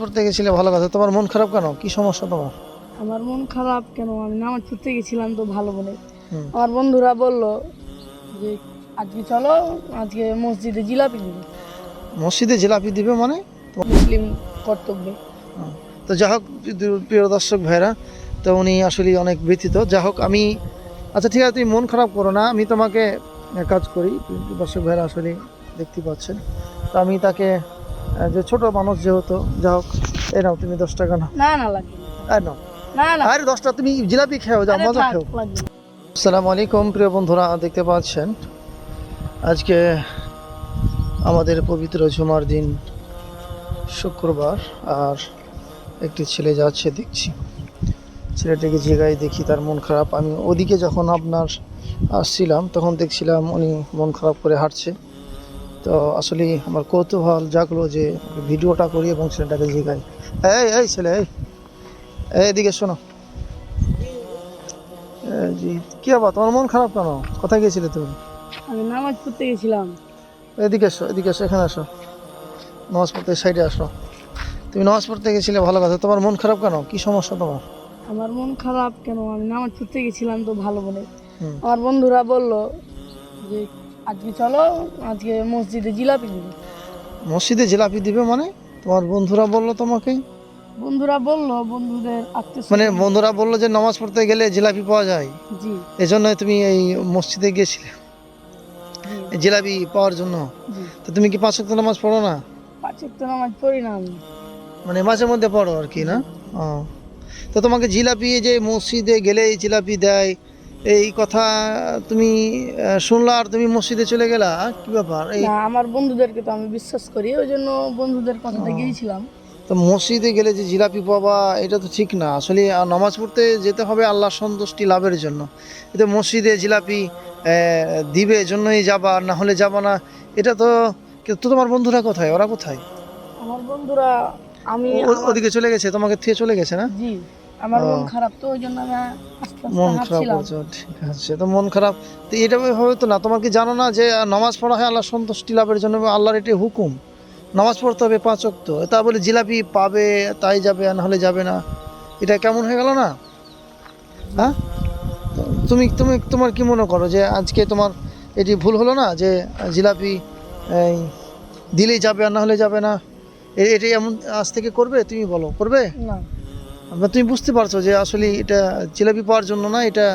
পড়তে গেছিলে ভালো কথা। তোমার মন খারাপ কেন? কি সমস্যা তোমার? আমার মন খারাপ কেন? আমি নামাজ পড়তে গেছিলাম তো ভালো বলে। আমার বন্ধুরা বলল যে আজকে চলো আজকে মসজিদে জিলাপি দিবে। মসজিদে জিলাপি দিবে মানে? মুসলিম কর্তব্যে। তো যাই হোক প্রিয় দর্শক ভাইরা তো উনি আসলে অনেক ব্যথিত। যাই হোক আমি আচ্ছা ঠিক আছে তুমি মন খারাপ করো না। আমি তোমাকে এক কাজ করি দর্শক ভাইরা আসলে দেখতে পাচ্ছেন। তো আমি তাকে যে ছোট মানুষ যেহেতু যা হোক এই নাও তুমি দশ টাকা নাও না না লাগবে আর নাও। না না। আরে দশটা তুমি জিলাপি খেও যাও মজা খেও। না। আসসালামু আলাইকুম প্রিয় বন্ধুরা দেখতে পাচ্ছেন? আজকে আমাদের পবিত্র জুমার দিন শুক্রবার আর একটি ছেলে যাচ্ছে দেখছি। ছেলেটাকে জায়গায় দেখি তার মন খারাপ। আমি ওদিকে যখন আপনার আসছিলাম তখন দেখছিলাম উনি মন খারাপ করে হাঁটছে। তো আসলে আমার কৌতূহল জাগলো যে ভিডিওটা করি এবং ছেলেটাকে জিগাই। এই এই ছেলে এই এদিকে শোনো। জি কি আবার তোমার মন খারাপ কেন? কোথায় গিয়েছিলে তুমি? আমি নামাজ পড়তে গেছিলাম। এদিকে এসো এদিকে এসো এখানে আসো। নামাজ পড়তে সাইডে আসো। তুমি নামাজ পড়তে গেছিলে ভালো কথা। তোমার মন খারাপ কেন? কি সমস্যা তোমার? আমার মন খারাপ কেন? আমি নামাজ পড়তে গেছিলাম তো ভালো বলে আমার বন্ধুরা বলল যে আজকে চলো আজকে মসজিদে জিলাপি দিবে। মসজিদে জিলাপি দিবে মানে? তোমার বন্ধুরা বলল তোমাকে? বন্ধুরা বলল বন্ধুদের আত্মীয় মানে বন্ধুরা বলল যে নামাজ পড়তে গেলে জিলাপি পাওয়া যায়? জি। এই জন্যই তুমি এই মসজিদে গিয়েছিলে। জিলাপি পাওয়ার জন্য। তো তুমি কি পাঁচ ওয়াক্ত নামাজ পড়ো না? পাঁচের তো নামাজ পড়ি না আমি। মানে মাঝে মধ্যে পড়ো আর কি না? ও। তো তোমাকে জিলাপি যে মসজিদে গেলে এই জিলাপি দেয় এই কথা তুমি শুনলা আর তুমি মসজিদে চলে গেলা? কি ব্যাপার? এই আমার বন্ধুদেরকে তো আমি বিশ্বাস করি ওই জন্য বন্ধুদের কথাতে। গিয়েছিলাম। তো মসজিদে গেলে যে জিলাপি পাবা এটা তো ঠিক না। আসলে নামাজ পড়তে যেতে হবে আল্লাহ সন্তুষ্টি লাভের জন্য। এতে মসজিদে জিলাপি দিবে জন্যই যাবা না হলে যাবা না। এটা তো কিন্তু তোমার বন্ধুরা কোথায়? ওরা কোথায়? আমার বন্ধুরা আমি ওদিকে চলে গেছে তোমাকে থেকে চলে গেছে না? জি। আমার মন খারাপ তো ওই জন্য আমি আস্তে আস্তে মন খারাপ ঠিক আছে তো মন খারাপ। তো এটা তো না তোমার কি জানো না যে নামাজ পড়া হয় আল্লাহ সন্তুষ্টি লাভের জন্য আল্লাহর এটি হুকুম। নামাজ পড়তে হবে পাঁচ অক্ত তা বলে জিলাপি পাবে তাই যাবে আর নাহলে যাবে না। এটা কেমন হয়ে গেল না? হ্যাঁ? তুমি তুমি তোমার কি মনে করো যে আজকে তোমার এটি ভুল হলো না যে জিলাপি দিলেই যাবে আর না হলে যাবে না? এ- এটাই এমন আজ থেকে করবে? তুমি বলো করবে? না। বা তুমি বুঝতে পারছ যে আসলে এটা জিলাপি পাওয়ার জন্য না এটা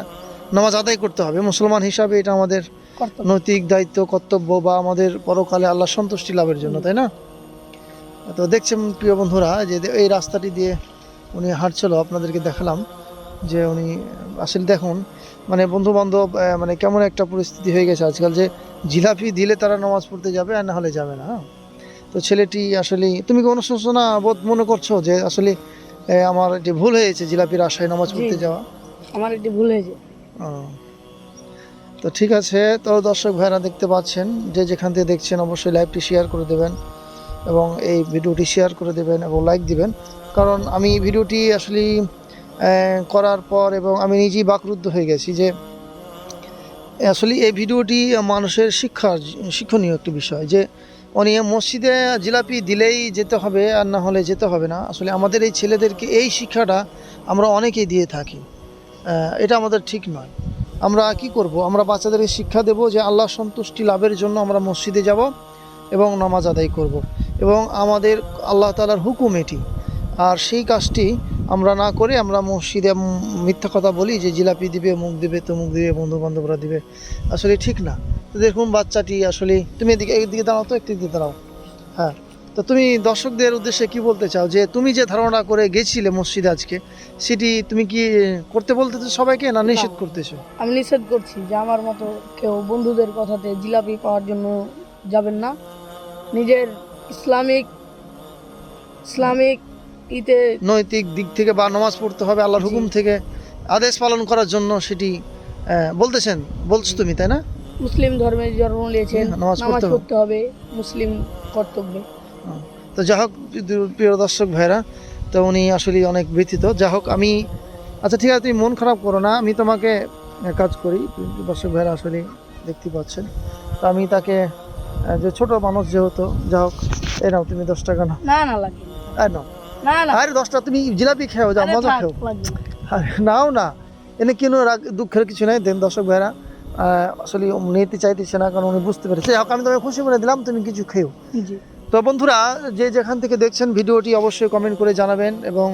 নামাজ আদায় করতে হবে। মুসলমান হিসাবে এটা আমাদের নৈতিক দায়িত্ব কর্তব্য বা আমাদের পরকালে আল্লাহ সন্তুষ্টি লাভের জন্য তাই না? তো দেখছেন প্রিয় বন্ধুরা যে এই রাস্তাটি দিয়ে উনি হাঁটছিল আপনাদেরকে দেখালাম যে উনি আসলে দেখুন মানে বন্ধু বান্ধব মানে কেমন একটা পরিস্থিতি হয়ে গেছে আজকাল যে জিলাপি দিলে তারা নামাজ পড়তে যাবে আর না হলে যাবে না হ্যাঁ? তো ছেলেটি আসলে তুমি কি অনুশোচনা বোধ মনে করছ যে আসলে আমার একটি ভুল হয়েছে জিলাপির আশায় নামাজ পড়তে যাওয়া। আমার একটি ভুল হয়েছে। তো ঠিক আছে তো দর্শক ভাইরা দেখতে পাচ্ছেন যে যেখান থেকে দেখছেন অবশ্যই লাইভটি শেয়ার করে দেবেন এবং এই ভিডিওটি শেয়ার করে দেবেন এবং লাইক দিবেন। কারণ আমি ভিডিওটি আসলে করার পর এবং আমি নিজেই বাকরুদ্ধ হয়ে গেছি যে আসলে এই ভিডিওটি মানুষের শিক্ষার শিক্ষণীয় একটি বিষয় যে উনি মসজিদে জিলাপি দিলেই যেতে হবে আর না হলে যেতে হবে না। আসলে আমাদের এই ছেলেদেরকে এই শিক্ষাটা আমরা অনেকেই দিয়ে থাকি। এটা আমাদের ঠিক নয়। আমরা কি করব? আমরা বাচ্চাদেরকে শিক্ষা দেব যে আল্লাহ সন্তুষ্টি লাভের জন্য আমরা মসজিদে যাব এবং নামাজ আদায় করব। এবং আমাদের আল্লাহ তালার হুকুম এটি। আর সেই কাজটি আমরা না করে আমরা মসজিদে মিথ্যা কথা বলি যে জিলাপি দিবে, মুখ দিবে, তমুক দিবে বন্ধু বান্ধবরা দিবে। আসলে ঠিক না। দেখুন বাচ্চাটি আসলে তুমি এদিকে এদিকে দাঁড়াও তো একটু দিকে দাঁড়াও। হ্যাঁ তো তুমি দর্শকদের উদ্দেশ্যে কি বলতে চাও? যে তুমি যে ধারণা করে গেছিলে মসজিদে আজকে সেটি তুমি কি করতে বলতেছো সবাইকে না নিষেধ করতেছো? আমি নিষেধ করছি যে আমার মতো কেউ বন্ধুদের কথাতে জিলাপি পাওয়ার জন্য যাবেন না। নিজের ইসলামিক ইসলামিক ইতে নৈতিক দিক থেকে বা নামাজ পড়তে হবে আল্লাহর হুকুম থেকে আদেশ পালন করার জন্য সেটি বলতেছেন। বলছো তুমি তাই না? মুসলিম ধর্মে জন্ম নিয়েছেন হ্যাঁ, নামাজ পড়তে হবে। মুসলিম কর্তব্যে। তো যাই হোক প্রিয় দর্শক ভাইরা তো উনি আসলে অনেক ব্যথিত। যাই হোক আমি আচ্ছা ঠিক আছে তুমি মন খারাপ করো না আমি তোমাকে এক কাজ করি দর্শক ভাইরা আসলে দেখতে পাচ্ছেন। তো আমি তাকে যে ছোট মানুষ যেহেতু যাই হোক এই নাও তুমি দশ টাকা নাও না না লাগবে আর নাও। না না। আরে দশটা তুমি জিলাপি খেও যাও মজা খেও। নাও না। এনে কেন রাগ- দুঃখের কিছু নাই দেন দর্শক ভাইরা আসলে নিতে চাইতেছে না কারণ উনি বুঝতে পেরেছে। যাই হোক, আমি তোমাকে খুশি করে দিলাম তুমি কিছু খেয়েও। তো বন্ধুরা যে যেখান থেকে দেখছেন ভিডিওটি অবশ্যই কমেন্ট করে জানাবেন এবং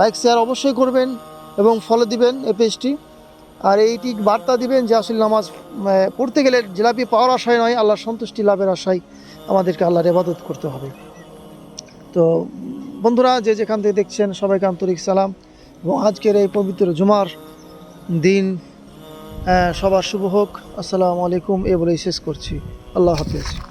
লাইক শেয়ার অবশ্যই করবেন এবং ফলো দিবেন এই পেজটি আর এইটি বার্তা দিবেন যে আসলে নামাজ পড়তে গেলে জিলাপি পাওয়ার আশায় নয় আল্লাহর সন্তুষ্টি লাভের আশায় আমাদেরকে আল্লাহর ইবাদত করতে হবে। তো বন্ধুরা যে যেখান থেকে দেখছেন সবাইকে আন্তরিক সালাম। এবং আজকের এই পবিত্র জুমার দিন সবার শুভ হোক। আসসালামু আলাইকুম এ বলেই শেষ করছি। আল্লাহ হাফিজ।